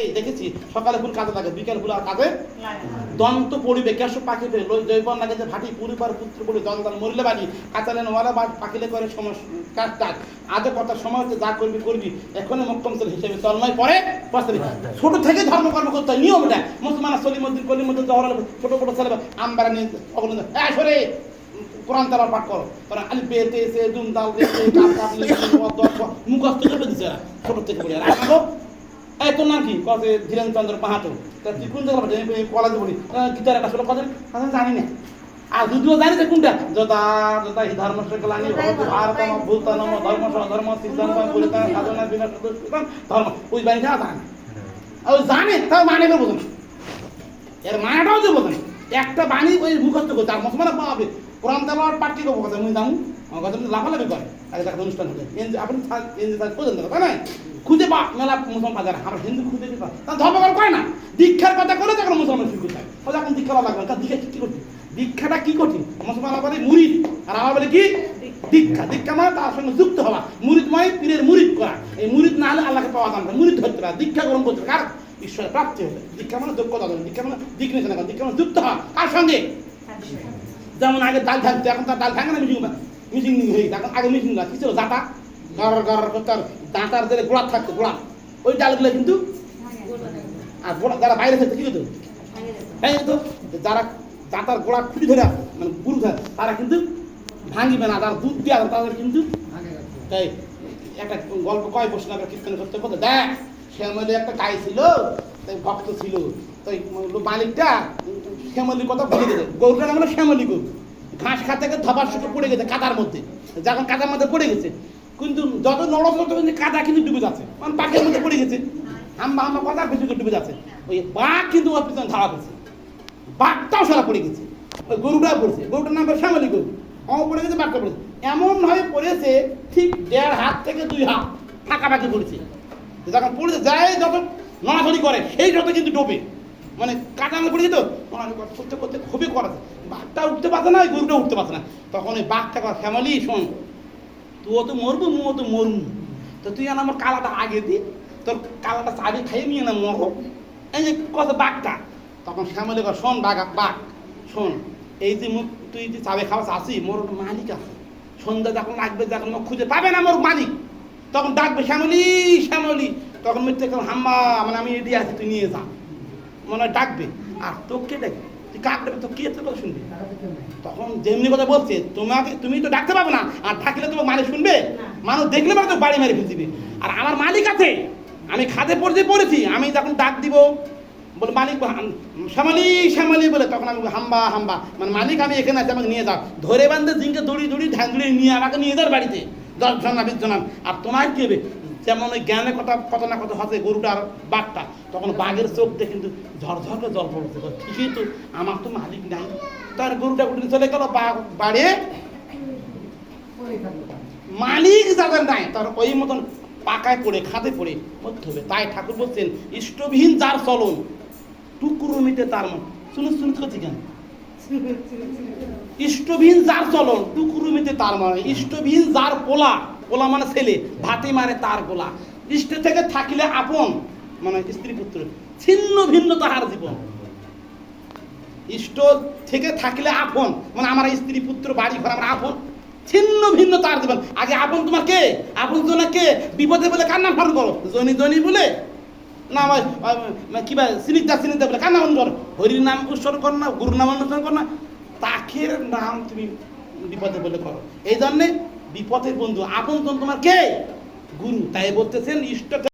এই দেখেছি সকালে ফুল কাজে লাগে বিকেল ফুল আর কাজে দন্ত পড়িবে কেশ পাখি পেয়ে লই জৈবন লাগে যে ভাটি পরিবার পুত্র পড়ি দন্দান মরিলে বাড়ি কাঁচালেন ওয়ালা বা পাখিলে করে সমস্যা কাজ কাজ। আজও কথা সময় হচ্ছে যা করবি করবি। এখনই মক্কম হিসেবে চল নয় পরে পস্তাবি ছোট থেকে ধর্মকর্ম করতে হয় নিয়ম এটা। মুসলমান সলি মন্দির কলি মন্দির জহর ছোট ছোট ছেলে আমবারা নিয়ে অবলম্বন হ্যাঁ সরে কোরআন তালা পাঠ করো। কারণ আলি বেতে সে দুম দাল মুখস্থ করে এরা, ছোট থেকে পড়ে আর এই তোর নাম কি? কত ধীরেন চন্দ্র পাহাতো তা তুই কোন জায়গা কলেজে পড়ি। গীতার একটা কদিন কথা জানি না। আর যদিও জানি যে কোনটা। যদা যদা হি ধর্ম সকলানি ভবতু ভারতম ভূতনম ধর্ম ধর্ম সিদ্ধান্ত পরিতান সাধনা দুষ্কৃতম ধর্ম। ওই বাড়িটা জানে আর জানে তাও মানে বোঝে না এর মানেটাও যে বোঝে না একটা বাণী ওই মুখস্থ করছে আর মুসলমান পাবে। কোরআন তেলাওয়াত পাঠ কি করব কথা মুই জামু আমার কথা লাফালাফি করে। আগে দেখা অনুষ্ঠান হতে এনজি আপনি এনজি বোঝেন না তাই না? খুঁজে পা মেলা মুসলমান বাজার আমরা হিন্দু খুঁজে দিতে তা ধর্মকর করে না? দীক্ষার কথা করে তখন মুসলমান শুরু করতে হয় ও যখন দীক্ষা লাগবে কারণ দীক্ষা কি কঠিন দীক্ষাটা কি কঠিন মুসলমান বলে মুরিদ আর আমার বলে কি? দীক্ষা। দীক্ষা মানে তার সঙ্গে যুক্ত হওয়া। মুরিদ মানে পীরের মুরিদ করা। এই মুরিদ না হলে আল্লাহকে পাওয়া যাবে না। মুরিদ ধরতে না। দীক্ষা গ্রহণ করতে কার? ঈশ্বরের প্রাপ্তি হবে। দীক্ষা মানে যোগ্যতা হবে দীক্ষা মানে দিক নিয়ে দীক্ষা মানে যুক্ত হওয়া। কার সঙ্গে? যেমন আগে ডাল থাকতো এখন তার ডাল থাকে না মিশিং মিশিং হয়ে এখন আগে মিশিং না কি ছিল? জাতা গর গর তার দাঁতার যে গোড়া থাকতো গোড়া ওই ডালগুলো কিন্তু আর গোড়া যারা বাইরে থাকতো, কি হতো এই তো যারা দাঁতার গোড়া খুঁটি ধরে মানে গুরু ধরে, তারা কিন্তু ভাঙিবে না। তারা দুধ দিয়ে তাদের কিন্তু তাই একটা গল্প কয় বসে না কীর্তন করতে করতে। দেখ, শ্যামলি একটা গাই ছিল, তাই ভক্ত ছিল। তাই মালিকটা শ্যামলির কথা ভুলে গেছে গরুটার নাম শ্যামলি গরু। ঘাস খাতে গিয়ে ধপার সুতো পড়ে গেছে কাদার মধ্যে। যখন কাদার মধ্যে পড়ে গেছে। কিন্তু যত নরম তত কিন্তু কাদা কিন্তু ডুবে যাচ্ছে। মানে পাখির মধ্যে পড়ে গেছে। হাম্বা হাম্বা কথা পিছনে ডুবে যাচ্ছে। ওই বাঘ কিন্তু ওর পিছনে ধারা করছে বাঘটাও সারা পড়ে গেছে। ওই গরুটাও পড়েছে। গরুটার নাম শ্যামলি গরু। অমর পড়ে গেছে, বাঘটা পড়েছে। এমন ভাবে পড়েছে, ঠিক দেড় হাত থেকে দুই হাত ফাঁকাফাঁকি পড়েছে যখন পড়েছে যায় যত নড়াচড়ি করে সেই যত কিন্তু ডোবে। মানে কাটানো পড়ে যেত। নড়াচড়ি করতে করতে খুবই করেছে বাঘটা উঠতে পারছে না গরুটা উঠতে পারছে না। তখন ওই বাঘটা কর ফ্যামিলি, শোন, তুইও তো মরবো, মুও তো মরবো তো তুই আর আমার কালাটা আগে দি। তোর কালাটা চাবি খাইয়ে নিয়ে না মরো। এই যে কত বাঘটা। তখন শ্যামলি কর শোন, বাঘ বাঘ, শোন, এই যে মুখ, তুই যে চাবে খাওয়া আসি মোর মালিক আছে। সন্ধ্যা যখন লাগবে যখন খুঁজে পাবে না মোর মালিক, তখন ডাকবে শ্যামলি শ্যামলি তখন মিথ্যে হাম্মা মানে আমি এটি আছি, তুই নিয়ে যা। মনে হয় ডাকবে। আর তোকে ডাকবে তুই কাক ডাকবে তো কে তোর কথা শুনবে? তখন যেমনি কথা বলছে তোমাকে তুমি তো ডাকতে পারবে না আর থাকলে তোমার মালিক শুনবে। মানুষ দেখলে মানে তো বাড়ি মারি ফেলতে দিবে। আর আমার মালিক আছে আমি খাদে পড়তে পড়েছি আমি যখন ডাক দিব বলে মালিক শ্যামালি শ্যামালি বলে তখন আমি হাম্বা হাম্বা মানে মালিক আমি এখানে আছি আমাকে নিয়ে যাও। ধরে বান্ধে জিনকে দড়ি দড়ি ঢ্যাং দড়ি নিয়ে আমাকে নিয়ে যাও বাড়িতে। দশ জন না বিশ জন আর তোমার কি হবে? যেমন ওই জ্ঞানের কথা কত না কত হচ্ছে গরুটার বাঘটা, তখন বাঘের চোখ দিয়ে কিন্তু ঝরঝর করে জল পড়ছে। ঠিকই তো, আমার তো মালিক নাই। তার গরুটা উঠে চলে গেল বাড়ে। মালিক যাদের নাই, তার ওই মতন পাকায় পড়ে, খাদে পড়ে। মরতে হবে তাই ঠাকুর বলছেন, ইষ্টবিহীন যার চলন, টুকরো মিটে তার মন। শুনে শুনতে করছি কেন ইষ্টবিহীন যার চলন টুকুরুমিতে তার মানে। ইষ্টবিহীন যার পোলা পোলা মানে ছেলে, ভাতে মারে তার গোলা। ইষ্ট থেকে থাকিলে আপন মানে স্ত্রী পুত্র। ছিন্ন ভিন্ন তাহার জীবন। ইষ্ট থেকে থাকলে আপন মানে আমার স্ত্রী পুত্র বাড়ি ঘর আমার আপন। ছিন্ন ভিন্ন তার জীবন। আগে আপন তোমার কে? আপন জনা কে? বিপদে বলে কার নাম স্মরণ করো? জনি জনি বলে? না, আমার কি বা, সিনিতা সিনিতা বলে, কার নাম করো? হরির নাম উৎসর্গ করো না, গুরুর নাম অনুসরণ করো না। তাকের নাম তুমি বিপদে বলে করো। এই জন্যে বিপদের বন্ধু। আপন তোমার কে? গুরু। তাই বলতেছেন ইষ্ট